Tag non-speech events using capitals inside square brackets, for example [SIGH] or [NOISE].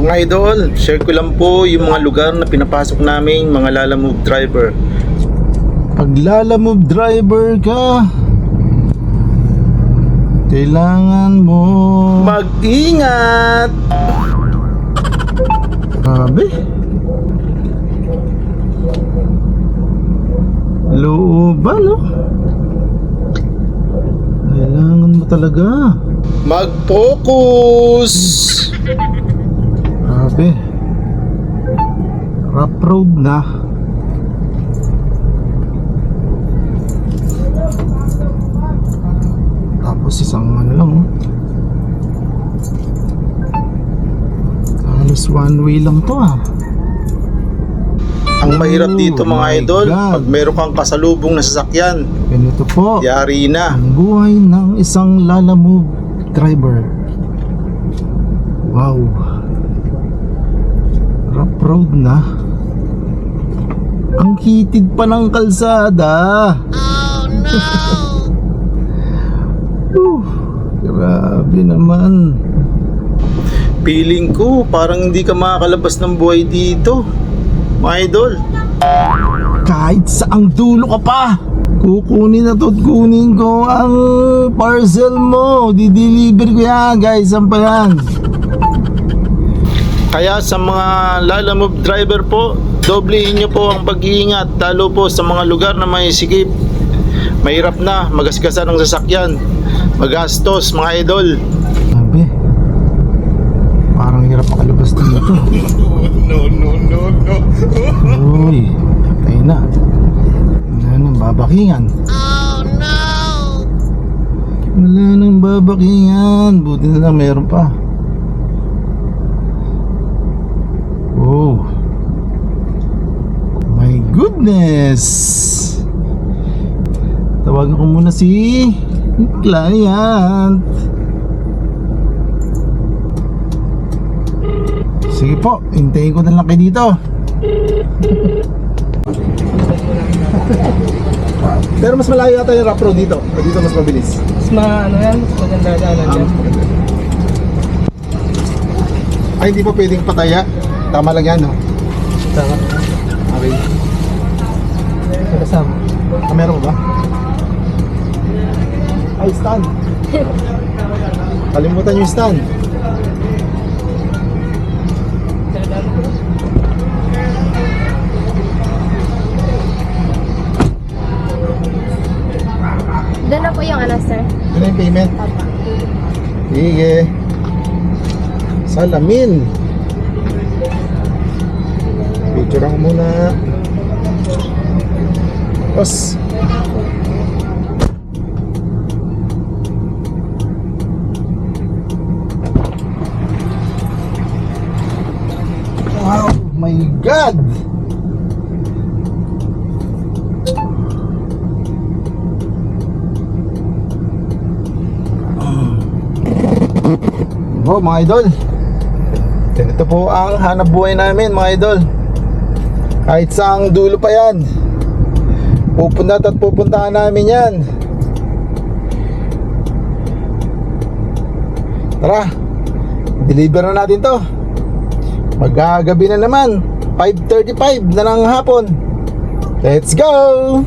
Mga idol, share ko lang po yung mga lugar na pinapasok namin mga lalamove driver. Pag lalamove driver ka, kailangan mo mag-ingat. Grabe. Looban, no? Kailangan mo talaga. Mag-focus! Grabe. Rough road na. Tapos isang ano lang oh. Halos one way lang to ah. Ang mahirap dito Oh mga my idol, God. pag meron kang kasalubong na sasakyan, Ganito po. yari na. Ang buhay ng isang lalamove driver. Wow. Rough road na. Ang hitid pa ng kalsada. Oh no. [LAUGHS] grabe naman. Feeling ko parang hindi ka makakalabas ng buhay dito. Mga idol, Kahit saang dulo ka pa. Kukunin at kunin ko ang parcel mo. Dideliver ko yan guys. Saan pa yan? Kaya sa mga lalamove driver po, doblehin nyo po ang pag-iingat lalo po sa mga lugar na may sikip. Mahirap na magasgasan ng sasakyan. Magastos mga idol. Sabi, parang hirap makalabas dito. [LAUGHS] No, no, no, no. Uy, patay na. Wala nang babakingan. Wala nang babakingan. Buti na lang meron pa. Oh. Goodness. Tawagan ko muna si client. Sige po, hintayin ko na lang kayo dito. Pero mas malayo yata yung rough road dito. O dito mas mabilis. Mas ma, ano yan, mas maganda daanan maganda. Ay, hindi po pwedeng pataya. Tama lang yan, no? Tama. Okay. Kasama. Ah, meron ba? Ay, stand. Kalimutan yung stand. Doon na po yung ano, sir. Ano yung payment? Sige. Salamin. Picture ako muna. Tapos. Wow, my God! Oh, mga idol. Ganito po ang hanap buhay namin, mga idol. Kahit saang dulo pa yan. Pupunta at pupuntahan namin yan. Tara, deliver na natin to. Magagabi na naman. 5.35 na ng hapon. Let's go!